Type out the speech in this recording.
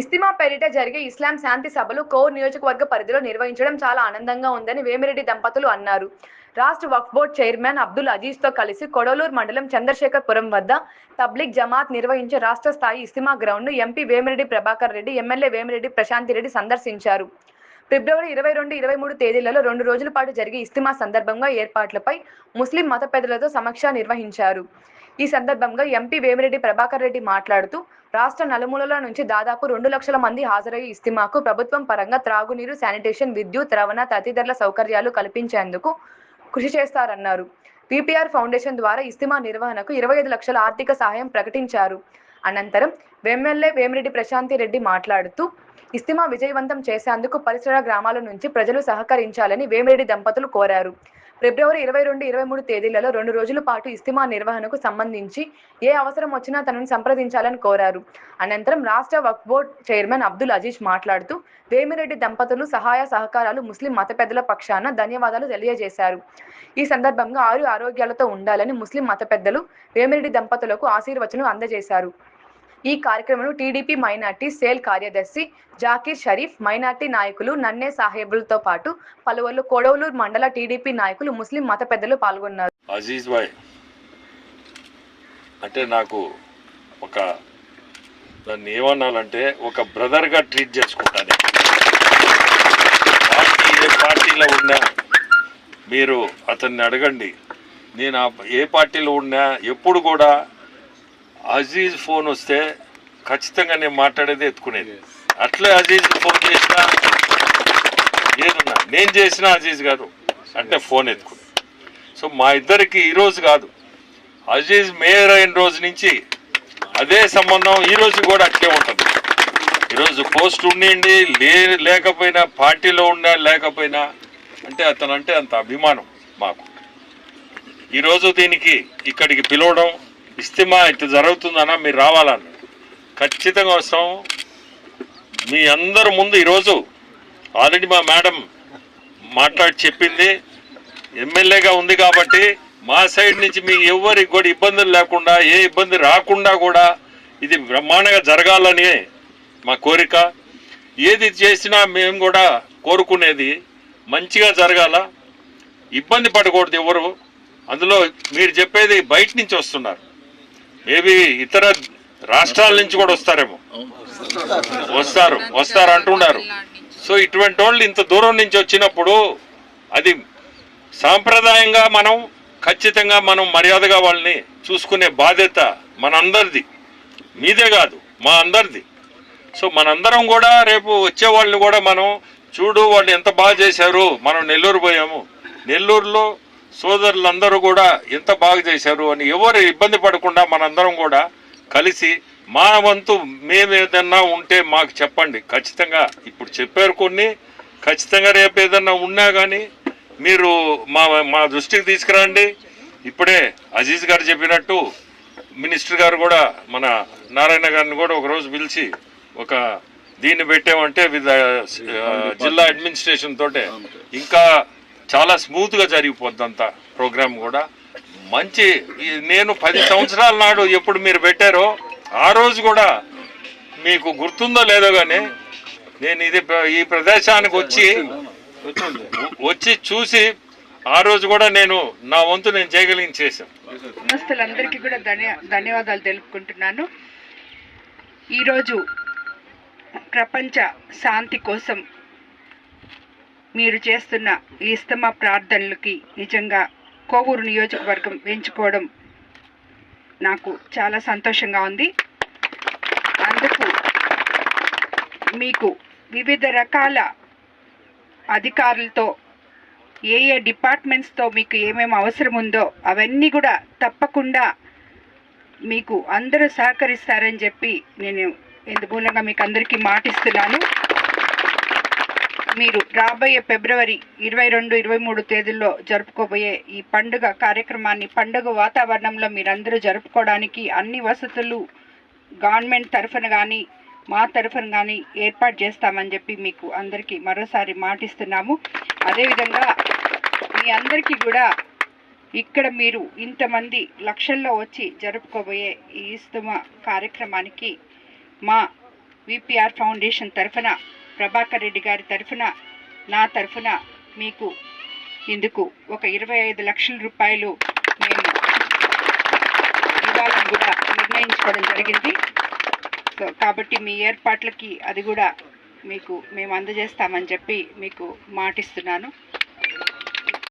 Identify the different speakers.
Speaker 1: ఇస్తిమా పేరిట జరిగే ఇస్లాం శాంతి సభలు కోర్ నియోజకవర్గ పరిధిలో నిర్వహించడం చాలా ఆనందంగా ఉందని వేమిరెడ్డి దంపతులు అన్నారు. రాష్ట్ర వక్ఫ్ బోర్డ్ చైర్మన్ అబ్దుల్ అజీజ్తో కలిసి కొడలూరు మండలం చంద్రశేఖర్పురం వద్ద తబ్లిక్ జమాత్ నిర్వహించే రాష్ట్ర స్థాయి ఇస్తిమా గ్రౌండ్ను ఎంపీ వేమిరెడ్డి ప్రభాకర్ రెడ్డి ఎమ్మెల్యే వేమిరెడ్డి ప్రశాంతి రెడ్డి సందర్శించారు. ఫిబ్రవరి ఇరవై రెండు ఇరవై మూడు తేదీలలో రెండు రోజుల పాటు జరిగే ఇస్తిమా సందర్భంగా ఏర్పాట్లపై ముస్లిం మత పెద్దలతో సమీక్ష నిర్వహించారు. ఈ సందర్భంగా ఎంపీ వేమిరెడ్డి ప్రభాకర్ రెడ్డి మాట్లాడుతూ రాష్ట్ర నలుమూలల నుంచి దాదాపు రెండు లక్షల మంది హాజరయ్యే ఇస్తిమాకు ప్రభుత్వం పరంగా త్రాగునీరు శానిటేషన్ విద్యుత్ రవాణా తదితరుల సౌకర్యాలు కల్పించేందుకు కృషి చేస్తారన్నారు. పిపిఆర్ ఫౌండేషన్ ద్వారా ఇస్తిమా నిర్వహణకు ఇరవై ఐదు లక్షల ఆర్థిక సహాయం ప్రకటించారు. అనంతరం వెమ్మెల్యే వేమిరెడ్డి ప్రశాంతి రెడ్డి మాట్లాడుతూ ఇస్తిమా విజయవంతం చేసేందుకు పరిసర గ్రామాల నుంచి ప్రజలు సహకరించాలని వేమిరెడ్డి దంపతులు కోరారు. ఫిబ్రవరి ఇరవై రెండు ఇరవై మూడు తేదీలలో రెండు రోజుల పాటు ఇస్తిమా నిర్వహణకు సంబంధించి ఏ అవసరం వచ్చినా తనను సంప్రదించాలని కోరారు. అనంతరం రాష్ట్ర వక్ఫ్ బోర్డ్ చైర్మన్ అబ్దుల్ అజీజ్ మాట్లాడుతూ వేమిరెడ్డి దంపతులు సహాయ సహకారాలు ముస్లిం మత పెద్దల పక్షాన ధన్యవాదాలు తెలియజేశారు. ఈ సందర్భంగా ఆరు ఆరోగ్యాలతో ఉండాలని ముస్లిం మత పెద్దలు వేమిరెడ్డి దంపతులకు ఆశీర్వచనం అందజేశారు. ఈ కార్యక్రమంలో టీడీపీ మైనార్టీ సేల్ కార్యదర్శి జాకీర్ షరీఫ్ మైనార్టీ నాయకులు నన్నే సాహెబులతో పాటు పలువురు కొడవలూరు మండల టీడీపీ నాయకులు ముస్లిం మత పెద్దలు పాల్గొన్నారు.
Speaker 2: అజీజ్ భాయ్ అంటే నాకు ఒక దాన్ని ఏమన్నాలంటే ఒక బ్రదర్గా ట్రీట్ చేసుకుంటాను పార్టీ ఏ పార్టీలో ఉన్నా మీరు అతన్ని అడగండి. నేను ఏ పార్టీలో ఉన్నా ఎప్పుడు కూడా అజీజ్ ఫోన్ వస్తే ఖచ్చితంగా నేను మాట్లాడేది ఎత్తుకునేది. అట్లే అజీజ్ ఫోన్ చేసినా ఏదన్నా నేను చేసిన అజీజ్ గారు అంటే ఫోన్ ఎత్తుకుని. సో మా ఇద్దరికి ఈరోజు కాదు. అజీజ్ మేయర్ అయిన రోజు నుంచి అదే సంబంధం ఈరోజు కూడా అట్లే ఉంటుంది. ఈరోజు పోస్ట్ ఉండిండి లే లేకపోయినా పార్టీలో ఉన్నా లేకపోయినా అంటే అతను అంటే అంత అభిమానం మాకు. ఈరోజు దీనికి ఇక్కడికి పిలవడం ఇస్తిమా ఇట్లా జరుగుతుందన్నా మీరు రావాలన్న. ఖచ్చితంగా వస్తాం. మీ అందరి ముందు ఈరోజు ఆల్రెడీ మా మేడం మాట్లాడి చెప్పింది. ఎమ్మెల్యేగా ఉంది కాబట్టి మా సైడ్ నుంచి మీ ఎవరికి కూడా ఇబ్బందులు లేకుండా ఏ ఇబ్బంది రాకుండా కూడా ఇది బ్రహ్మాండంగా జరగాలని మా కోరిక. ఏది చేసినా మేము కూడా కోరుకునేది మంచిగా జరగాల. ఇబ్బంది పడకూడదు ఎవరు. అందులో మీరు చెప్పేది బయట నుంచి వస్తున్నారు. మేబీ ఇతర రాష్ట్రాల నుంచి కూడా వస్తారేమో. వస్తారు వస్తారు అంటున్నారు సో ఇటువంటి వాళ్ళు ఇంత దూరం నుంచి వచ్చినప్పుడు అది సాంప్రదాయంగా మనం ఖచ్చితంగా మనం మర్యాదగా వాళ్ళని చూసుకునే బాధ్యత మనందరిది. మీదే కాదు మా అందరిది. సో మనందరం కూడా రేపు వచ్చే వాళ్ళని కూడా మనం చూడు వాళ్ళు ఎంత బాగా చేశారు మనం నెల్లూరు పోయాము. నెల్లూరులో సోదరులందరూ కూడా ఎంత బాగా చేశారు అని ఎవరు ఇబ్బంది పడకుండా మనందరం కూడా కలిసి మా వంతు మేము ఏదన్నా ఉంటే మాకు చెప్పండి. ఖచ్చితంగా ఇప్పుడు చెప్పారు కొన్ని. ఖచ్చితంగా రేపు ఏదన్నా ఉన్నా కానీ మీరు మా మా దృష్టికి తీసుకురండి. ఇప్పుడే అజీజ్ గారు చెప్పినట్టు మినిస్టర్ గారు కూడా మన నారాయణ గారిని కూడా ఒక రోజు పిలిచి ఒక దీన్ని పెట్టామంటే విత్ జిల్లా అడ్మినిస్ట్రేషన్ తోటే. ఇంకా చాలా స్మూత్గా జరిగిపోద్దంత ప్రోగ్రామ్ కూడా. మంచి నేను పది సంవత్సరాల నాడు ఎప్పుడు మీరు పెట్టారో ఆ రోజు కూడా మీకు గుర్తుందో లేదో కానీ నేను ఇది ప్ర- ఈ ప్రదేశానికి వచ్చి వచ్చి చూసి ఆ రోజు కూడా నేను నా వంతు నేను చేయగలిగిన చేశాను
Speaker 3: సమస్తులందరికీ కూడా ధన్య ధన్యవాదాలు తెలుపుకుంటున్నాను. ఈరోజు ప్రపంచ శాంతి కోసం మీరు చేస్తున్న ఈ ఇస్తమా ప్రార్థనలకి నిజంగా కోవూరు నియోజకవర్గం ఎంచుకోవడం నాకు చాలా సంతోషంగా ఉంది. అందుకు మీకు వివిధ రకాల అధికారులతో ఏ ఏ డిపార్ట్మెంట్స్తో మీకు ఏమేమి అవసరం ఉందో అవన్నీ కూడా తప్పకుండా మీకు అందరూ సహకరిస్తారని చెప్పి నేను ఇందుమూలంగా మీకు అందరికీ మాటిస్తున్నాను. మీరు రాబోయే ఫిబ్రవరి ఇరవై రెండు ఇరవై మూడు తేదీల్లో జరుపుకోబోయే ఈ పండుగ కార్యక్రమాన్ని పండుగ వాతావరణంలో మీరందరూ జరుపుకోవడానికి అన్ని వసతులు గవర్నమెంట్ తరఫున కానీ మా తరఫున కానీ ఏర్పాటు చేస్తామని చెప్పి మీకు అందరికీ మరోసారి మాటిస్తున్నాము. అదేవిధంగా మీ అందరికీ కూడా ఇక్కడ మీరు ఇంతమంది లక్షల్లో వచ్చి జరుపుకోబోయే ఈ ఇస్తుమ కార్యక్రమానికి మా విపిఆర్ ఫౌండేషన్ తరఫున ప్రభాకర్ రెడ్డి గారి తరఫున నా తరఫున మీకు ఇందుకు ఒక ఇరవై ఐదు లక్షల రూపాయలు మేము ఇవ్వాలని కూడా నిర్ణయించుకోవడం జరిగింది. సో కాబట్టి మీ ఏర్పాట్లకి అది కూడా మీకు మేము అందజేస్తామని చెప్పి మీకు మాటిస్తున్నాను.